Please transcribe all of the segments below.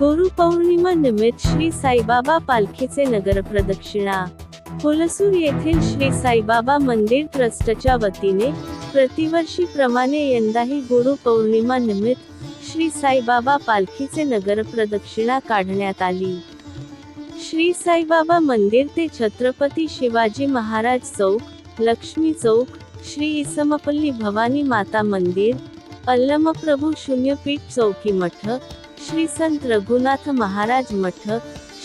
गुरुपौर्णिमा निमित्त श्री साईबाबा पालखीचे नगर प्रदक्षिणा. हुलसूर येथील श्री साईबाबा मंदिर ट्रस्टच्या वतीने प्रतिवर्षी प्रमाणे यंदाही गुरुपौर्णिमा निमित्त श्री साईबाबा पालखीचे नगर प्रदक्षिणा काढण्यात आली. श्री साईबाबा मंदिर ते छत्रपती शिवाजी महाराज चौक लक्ष्मी चौक श्री इसमपल्ली भवानी माता मंदिर अल्लमप्रभू शून्यपीठ चौकी मठ श्री संत रघुनाथ महाराज मठ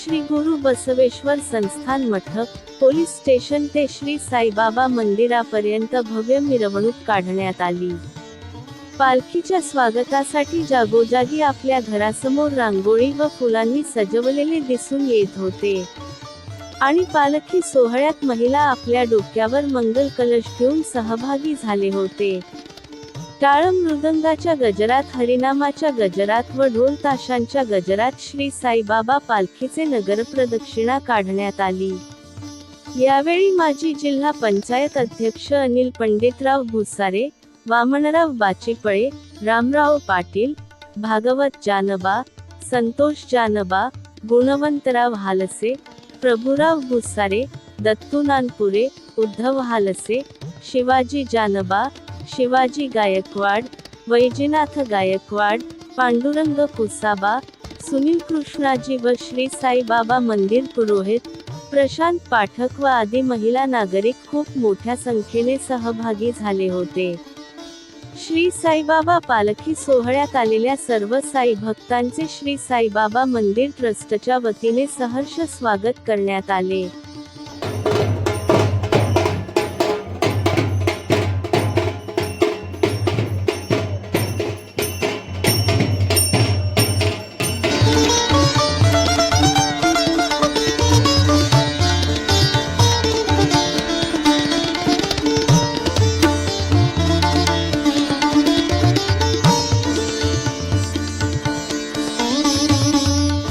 श्री गुरु बसवेश्वर संस्थान मठ पोलीस स्टेशन ते श्री साईबाबा मंदिरापर्यंत भव्य मिरवणूक काढण्यात आली. पालखीच्या स्वागतासाठी जागोजागी आपल्या घरासमोर रांगोळी व फुलांनी सजवलेले दिसून येत होते. आणि पालखी सोहळ्यात महिला आपल्या डोक्यावर मंगल कलश घेऊन सहभागी झाले होते. टाळ मृदंगाच्या गजरात हरिनामाच्या गजरात व ढोल ताशांच्या गजरात श्री साईबाबा पालखीचे नगर प्रदक्षिणा काढण्यात आली. यावेळी माजी जिल्हा पंचायत अध्यक्ष अनिल पंडितराव भुसारे वामनराव बाचीपळे रामराव पाटील भागवत जानबा संतोष जानबा गुणवंतराव हालसे प्रभुराव भुसारे दत्तू नानपुरे उद्धव हालसे शिवाजी जानबा शिवाजी गायकवाड वैजनाथ गायकवाड पांडुरंग कुसाबा सुनील कृष्णाजी व श्री साईबाबा मंदिर पुरोहित प्रशांत पाठक व आदी महिला नागरिक खूप मोठ्या संख्येने सहभागी झाले होते. श्री साईबाबा पालखी सोहळ्यात आलेल्या सर्व साई भक्तांचे श्री साईबाबा मंदिर ट्रस्टच्या वतीने सहर्ष स्वागत करण्यात आले.